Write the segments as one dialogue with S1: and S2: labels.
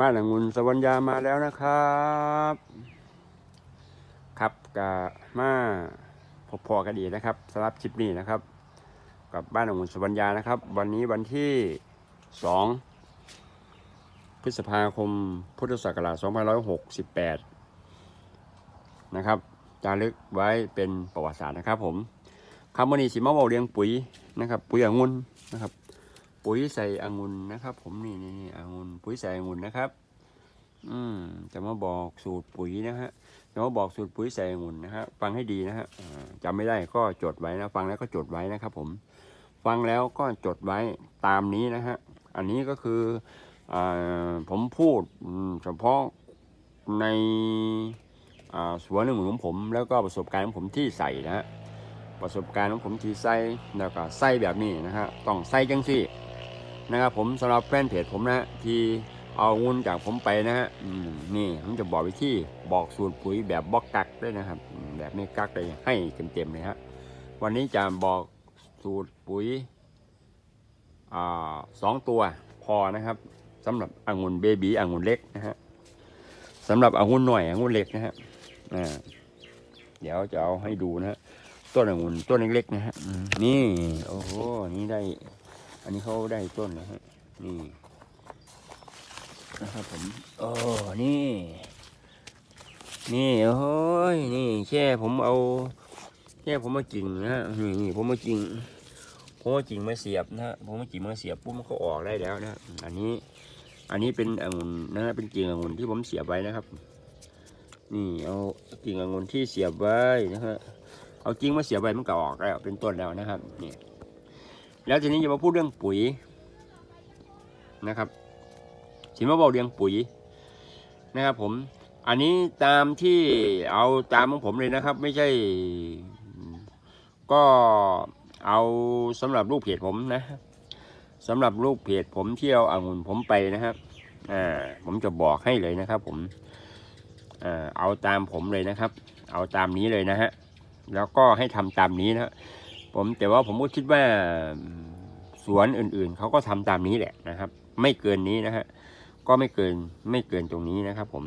S1: บ้านองุ่นสวรรยามาแล้วนะครับ ครับกะมาพบพอกันดีนะครับสำหรับคลิปนี้นะครับ กับบ้านองุ่นสวรรยานะครับ วันนี้วันที่สองพฤษภาคมพุทธศักราช2568 นะครับจารึกไว้เป็นประวัติศาสตร์นะครับผมคำวันนี้สิมาบอกเรียงปุ๋ยนะครับ ปุ๋ยองุ่นนะครับ ปุ๋ยใส่องุ่นนะครับ ผมนี่นี่นี่องุ่นปุ๋ยใส่องุ่นนะครับ อืมจะมาบอกสูตรปุ๋ยนะฮะจะมาบอกสูตรปุ๋ยใส่องุ่นนะฮะฟังให้ดีนะฮะจำไม่ได้ก็จดไว้นะฟังแล้วก็จดไว้นะครับ ผม ฟังแล้วก็จดไว้ตามนี้นะฮะอันนี้ก็คืออ่าผมพูดเฉพาะในอ่าสวนองุ่นของผมแล้วก็ประสบการณ์ของผมที่ใส่นะฮะประสบการณ์ของผมที่ใส่แล้วก็ใส่แบบนี้นะฮะต้องใส่จังสี่ นะครับผมสำหรับแฟนเพจผมนะที่เอางุนจากผมไปนะฮะนี่ผมจะบอกวิธีบอกสูตรปุ๋ยแบบบล็อกกักด้วยนะครับ แบบไม่กักเลยให้เต็มๆเลยฮะวันนี้จะบอกสูตรปุ๋ยอสองตัวพอนะครับสำหรับองุ่นเบบีองุ่นเล็กนะฮะสำหรับองุ่นหน่อยองุ่นเล็กนะฮะเดี๋ยวจะเอาให้ดูนะฮะต้นองุ่นต้นเล็กๆนะฮะนี่โอ้โหนี่ได้ อันนี้เขาได้ต้นนะฮะนี่นะครับผมโอ้นี่ นี่โอ้ยนี่แค่ผมเอาแค่ผมมากิ่งนะฮะนี่นี่ผมมากิ่งผมมากิ่งมาเสียบนะฮะผมมากิ่งมาเสียบปุ๊บมันก็ออกได้แล้วนะฮะอันนี้ อันนี้เป็นองุ่นนะฮะเป็นกิ่งองุ่นที่ผมเสียบไว้นะครับ นี่เอากิ่งองุ่นที่เสียบไว้นะฮะเอากิ่งมาเสียบไว้มันก็ออกแล้วเป็นต้นแล้วนะครับนี่ แล้วทีนี้จะมาพูดเรื่องปุ๋ยนะครับสิมาบอกเรื่องปุ๋ยนะครับผม อันนี้ตามที่เอาตามของผมเลยนะครับ ไม่ใช่ ก็เอาสำหรับลูกเพจผมนะสำหรับลูกเพจผมเที่เอาอางุ่นผมไปนะครับอ่าผมจะบอกให้เลยนะครับ ผมอ่าเอาตามผมเลยนะครับ เอาตามนี้เลยนะฮะแล้วก็ให้ทำตามนี้นะ ผมแต่ว่าผมก็คิดว่าสวนอื่นๆเขาก็ทำตามนี้แหละนะครับ ไม่เกินนี้นะฮะก็ไม่เกินไม่เกินตรงนี้นะครับผม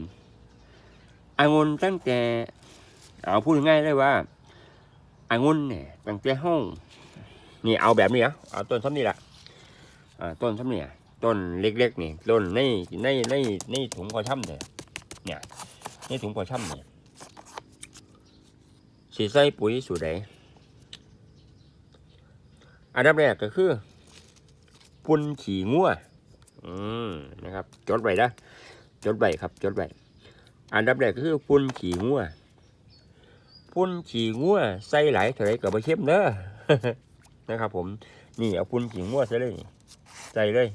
S1: อางุนตั้งแต่เอาพูดง่ายๆเลยว่าอางุนเนี่ยตั้งแต่ห้องนี่เอาแบบนี้เหรอเอาต้นซ้ำนี่แหละต้นซ้ำเนี่ยต้นเล็กๆนี่ต้นในในในในถุงกระช่ำเนี่ยเนี่ยในถุงกระช่ำเนี่ยสีใส่ปุ๋ยสูตรใด อันดับแรกก็คือปุ่นขี่งัวอืมนะครับ จดไว้นะจดไว้ครับ จดไว้อันดับแรกก็คือปุ่นขี่งัวปุ่นขี่งัวใส่หลายเท่าไรกับเข้มเด้อนะครับผมนี่เอาปุ่นขี่งัวใส่เลยใส่เลย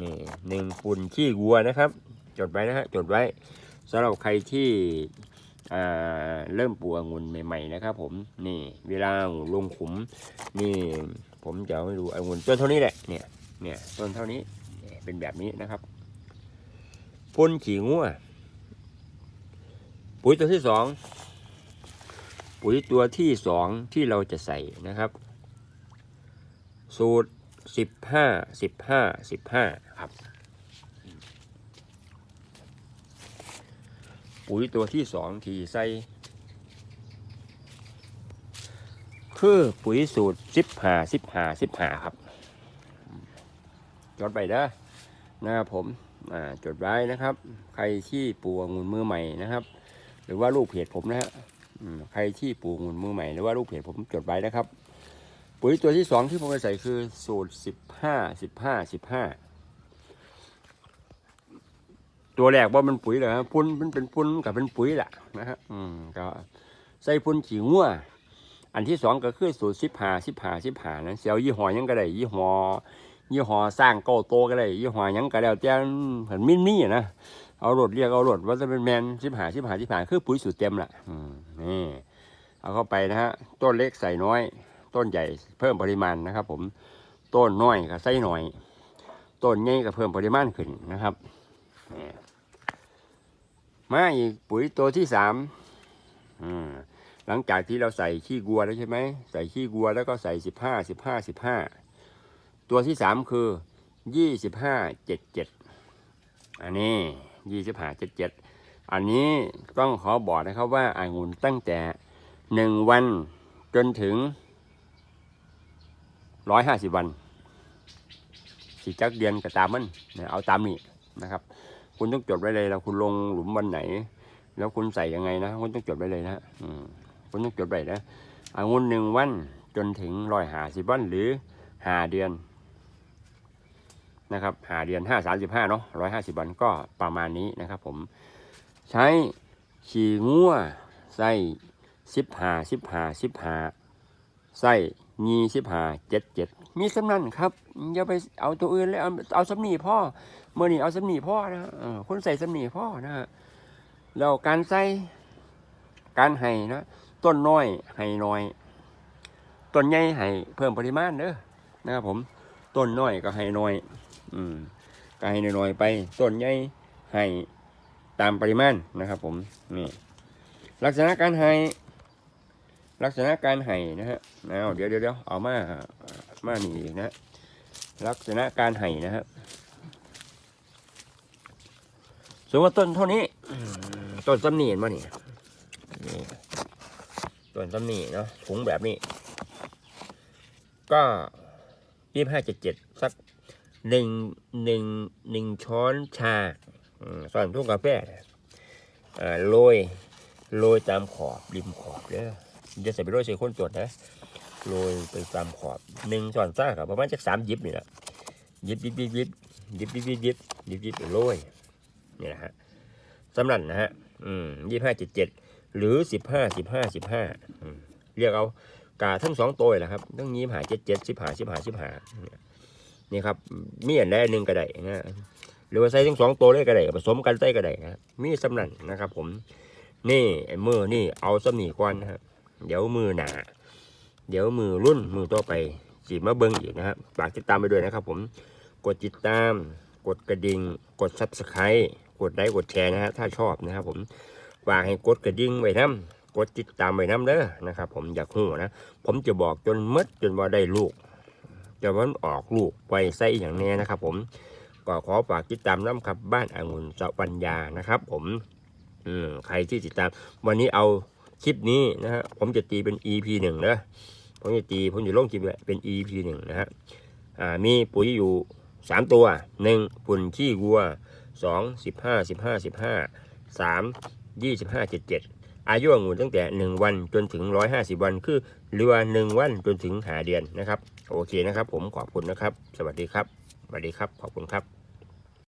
S1: นี่หนึ่งปุ่นขี้วัวนะครับ จดไว้นะฮะจดไว้สำหรับใครที่ เริ่มปลูกองุ่นใหม่ๆนะครับ ผมนี่เวลาลงขุม นี่ ผมจะเอาให้ดูองุ่นต้นเท่านี้แหละเนี่ยเนี่ยต้นเท่านี้เป็นแบบนี้นะครับพ่นขี้งัวปุ๋ยตัวที่สองปุ๋ยตัวที่สองที่เราจะใส่นะครับ สูตรสิบห้าสิบห้าสิบห้าครับ ปุ๋ยตัวที่สองที่ใส่คือปุ๋ยสูตรสิบหาสิบหาสิบหาครับ จดไปเด้อนะครับผมจดไว้นะครับ ใครที่ปลูกงุ่นมือใหม่นะครับ หรือว่าลูกเพจผมนะฮะใครที่ปลูกงุ่นมือใหม่หรือว่าลูกเพจผมจดไว้นะครับ ปุ๋ยตัวที่สองที่ผมจะใส่คือสูตรสิบห้าสิบห้าสิบห้า ตัวแรกว่ามันปุ๋ยเหรอฮะพุ่นมันเป็นพุ่นกับเป็นปุ๋ยแหละนะฮะอืมก็ใส่พุ่นขี้งัวอันที่สองก็คือสูตรสิบหาสิบหาสิบหานะเสียวยี่ห้อยังก็ได้ยี่ห้อยี่ห้อสร้างเก้าโตก็ได้ยี่ห้อยังก็แล้วแต่เหมือนมินนี่นะเอารถเรียกเอารถว่าจะเป็นแมนสิบหาสิบหาสิบหาคือปุ๋ยสูตรเต็มละอืมนี่เอาเข้าไปนะฮะต้นเล็กใส่น้อย ต้นใหญ่เพิ่มปริมาณนะครับ ผมต้นน้อยก็ใส่หน่อยต้นใหญ่ก็เพิ่มปริมาณขึ้นนะครับนี่ มาอีกปุ๋ยตัวที่สามหลังจากที่เราใส่ขี้วัวแล้วใช่ไหมใส่ขี้วัวแล้วก็ใส่สิบห้าสิบห้าสิบห้าตัวที่สามคือยี่สิบห้าเจ็ดเจ็ดอันนี้ยี่สิบห้าเจ็ดเจ็ดอันนี้ต้องขอบอกนะครับว่าอางุ่นตั้งแต่หนึ่งวันจนถึงร้อยห้าสิบวันสีจักเดือนก็ตามมันเอาตามนี้นะครับ คุณต้องจดไว้เลยแล้วคุณลงหลุมวันไหน แล้วคุณใส่ยังไงนะคุณต้องจดไว้เลยนะอืมคุณต้องจดไว้นะอางุ่นหนึ่งวันจนถึงร้อยห้าสิบวันหรือห้าเดือนนะครับหาเดือนห้าสามสิบห้าเนาะร้อยห้าสิบวันก็ประมาณนี้นะครับผมใช้ขี่งัวใส่สิบหาสิบหาสิบหาใส่ ยีสิบหาเจ็ดเจ็ดมีสำนันครับอย่าไปเอาตัวอื่นเลยเอาเอาสำนีพ่อเมื่อนี้เอาสำนีพ่อนะฮะคนใส่สำนีพ่อนะฮะแล้วการใส่การให้นะต้นน้อยให้น้อยต้นใหญ่ให้เพิ่มปริมาณเด้อนะครับผมต้นน้อยก็ให้น้อย อืมก็ให้น้อยๆไปต้นใหญ่ให้ตามปริมาณนะครับ ผมนี่ลักษณะการให้ ลักษณะการให้นะฮะเอาเดี๋ยวเดี๋ยวเอามามาหนีนะลักษณะการให้นะฮะสมมติว่าต้นเท่านี้ต้นตำหนีเห็นป่ะนี่นี่ต้นตำหนีเนาะถุงแบบนี้ ก็ยี่ห้าเจ็ดเจ็ดสักหนึ่งหนึ่งหนึ่งช้อนชาส่วนทุกกาแฟเนี่ยอ่าโรยโรยตามขอบริมขอบเด้อ จะใส่ไปโรยใส่คนตรวจนะโรยไปตามขอบหนึ่งช้อนชาครับประมาณจักสามยิบนี่แหละยิบยิบยิบยิบยิบยิบยิบยิบยิบยิบโรยนี่นะฮะสำหรับนะฮะอืมยี่ห้าเจ็ดเจ็ดหรือสิบห้าสิบห้าสิบห้าเรียกเอากาทั้งสองตัวแหละครับทั้งยี่ห้าเจ็ดเจ็ดสิบห้าสิบห้าสิบห้านี่ครับมีอันใดหนึ่งก็ได้นะหรือว่าใส่ทั้งสองตัวเลยก็ได้ผสมกันใส่ก็ได้นะมีสำนันนะครับผมนี่ไอ้มือนี่เอาสมีก่อนนะครับ เดี๋ยวมือหนาเดี๋ยวมือรุ่นมือต่อไปจีบมาเบิ้งอีกนะครับฝากติดตามไปด้วยนะครับผมกดติดตาม กดกระดิ่งกดซับสไครต์กดไลค์กดแชร์นะฮะถ้าชอบนะครับผมฝากให้กดกระดิ่งไว้น้ำกดติดตามไว้น้ำเด้อนะครับ ผมอยากหูนะผมจะบอกจนหมดจนว่าได้ลูกจะมันออกลูกไว้ไส้อย่างแนี้นะครับผมก็ขอฝากติดตามน้ำครับบ้านองุ่นสวัญญานะครับ ผมอืมใครที่ติดตามวันนี้เอา คลิปนี้นะฮะผมจะตีเป็น EP หนึ่งนะผมจะตีผมจะลงคลิปเป็น EP หนึ่งนะฮะอ่ามีปุ๋ยอยู่สามตัวหนึ่งปุ่นขี้วัวสองสิบห้าสิบห้าสิบห้าสามยี่สิบห้าเจ็ดเจ็ดอายุองุ่นตั้งแต่หนึ่งวันจนถึงร้อยห้าสิบวันคือเรือหนึ่งวันจนถึงหาเดือนนะครับ โอเคนะครับ ผมขอบคุณนะครับ สวัสดีครับสวัสดีครับขอบคุณครับ